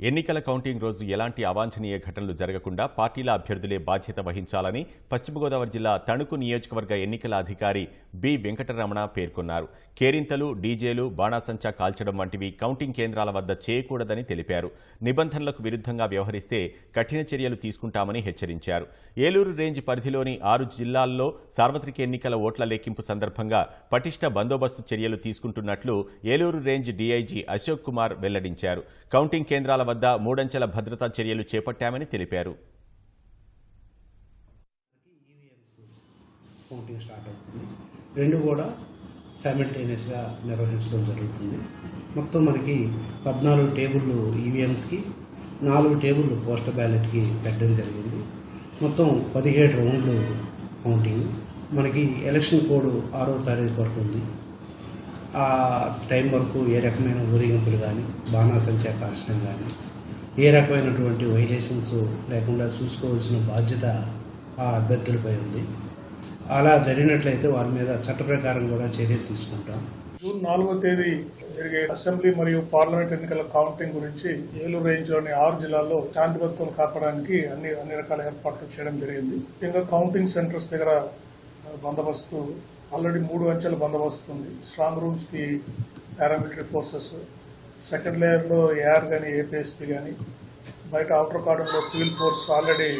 ఎన్నికల కౌంటింగ్ రోజు ఎలాంటి అవాంఛనీయ ఘటనలు జరగకుండా పార్టీల అభ్యర్థులే బాధ్యత వహించాలని పశ్చిమ గోదావరి జిల్లా తణుకు నియోజకవర్గ ఎన్నికల అధికారి బి. వెంకటరమణ పేర్కొన్నారు. కేరింతలు డీజేలు బాణాసంచా కాల్చడం వంటివి కౌంటింగ్ కేంద్రాల వద్ద చేయకూడదని తెలిపారు. నిబంధనలకు విరుద్ధంగా వ్యవహరిస్తే కఠిన చర్యలు తీసుకుంటామని హెచ్చరించారు. ఏలూరు రేంజ్ పరిధిలోని ఆరు జిల్లాల్లో సార్వత్రిక ఎన్నికల ఓట్ల లెక్కింపు సందర్భంగా పటిష్ట బందోబస్తు చర్యలు తీసుకుంటున్నట్లు ఏలూరు రేంజ్ డీఐజీ అశోక్ కుమార్ వెల్లడించారు. కౌంటింగ్ కేంద్రాల వద్ద మూడంచెల భద్రతా చర్యలు చేపట్టామని తెలిపారు. కౌంటింగ్ స్టార్ట్ అవుతుంది. రెండు కూడా సైమిల్టేనియస్గా నిర్వహించడం జరుగుతుంది. మొత్తం మనకి పద్నాలుగు టేబుళ్ళు ఈవీఎంస్కి నాలుగు టేబుళ్ళు పోస్టల్ బ్యాలెట్కి పెట్టడం జరిగింది. మొత్తం పదిహేడు రౌండ్లు కౌంటింగ్. మనకి ఎలక్షన్ కోడ్ ఆరో తారీఖు వరకు ఉంది. ఆ టైం వరకు ఏ రకమైన ఊరేగింపులు కానీ బాణాసంచా కాల్చడం కానీ ఏ రకమైనటువంటి వైలేషన్స్ లేకుండా చూసుకోవాల్సిన బాధ్యత ఆ అభ్యర్థులపై ఉంది. అలా జరిగినట్లయితే వారి మీద చట్ట ప్రకారం కూడా చర్యలు తీసుకుంటాం. జూన్ నాలుగో తేదీ జరిగే అసెంబ్లీ మరియు పార్లమెంట్ ఎన్నికల కౌంటింగ్ గురించి ఏలూరు రేంజ్లోని ఆరు జిల్లాల్లో శాంతి భద్రతలు కాపాడడానికి అన్ని అన్ని రకాల ఏర్పాట్లు చేయడం జరిగింది. ముఖ్యంగా కౌంటింగ్ సెంటర్స్ దగ్గర బందోబస్తు ఆల్రెడీ మూడు అంచెల బందోబస్తు ఉంది స్ట్రాంగ్ రూమ్స్కి పారామిలిటరీ ఫోర్సెస్ సెకండ్ లేయర్లో ఏఆర్ కానీ ఏపీఎస్పీ కానీ బయట అవుటర్ కార్డన్లో సివిల్ ఫోర్స్ ఆల్రెడీ